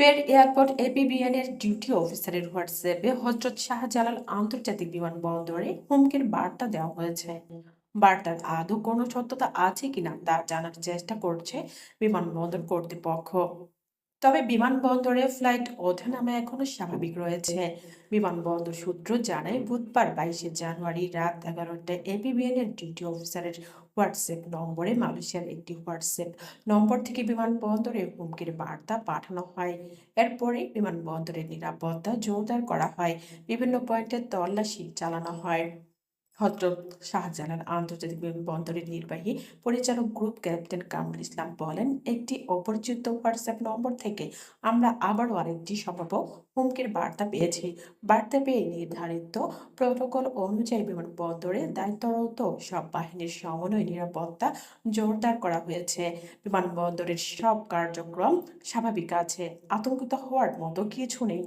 ফের airport APBN এর duty অফিসারের হোয়াটসঅ্যাপে হজরত শাহজালাল আন্তর্জাতিক বিমানবন্দরে হুমকির বার্তা দেওয়া হয়েছে। বার্তার আদৌ কোনো সত্যতা আছে কিনা তা জানার চেষ্টা করছে বিমানবন্দর কর্তৃপক্ষ। তবে বিমানবন্দরে ফ্লাইট ওঠানামা এখনও স্বাভাবিক রয়েছে। বিমানবন্দর সূত্র জানায়, বুধবার বাইশে জানুয়ারি রাত এগারোটায় এপিবিএন এর ডিউটি অফিসারের হোয়াটসঅ্যাপ নম্বরে মালয়েশিয়ার একটি হোয়াটসঅ্যাপ নম্বর থেকে বিমানবন্দরে হুমকির বার্তা পাঠানো হয়। এরপরে বিমানবন্দরের নিরাপত্তা জোরদার করা হয়। বিভিন্ন পয়েন্টে তল্লাশি চালানো হয়। হজরত শাহজালাল আন্তর্জাতিক বিমানবন্দরের নির্বাহী পরিচালক গ্রুপ ক্যাপ্টেন কামরুল ইসলাম বলেন, একটি অপরিচিত হোয়াটসঅ্যাপ নম্বর থেকে আমরা আবারও আরেকটি সম্ভাব্য হুমকির বার্তা পেয়েছি। বার্তা পেয়ে নির্ধারিত প্রোটোকল অনুযায়ী বিমানবন্দরে দায়িত্বরত সব বাহিনীর সমন্বয় নিরাপত্তা জোরদার করা হয়েছে। বিমানবন্দরের সব কার্যক্রম স্বাভাবিক আছে। আতঙ্কিত হওয়ার মতো কিছু নেই।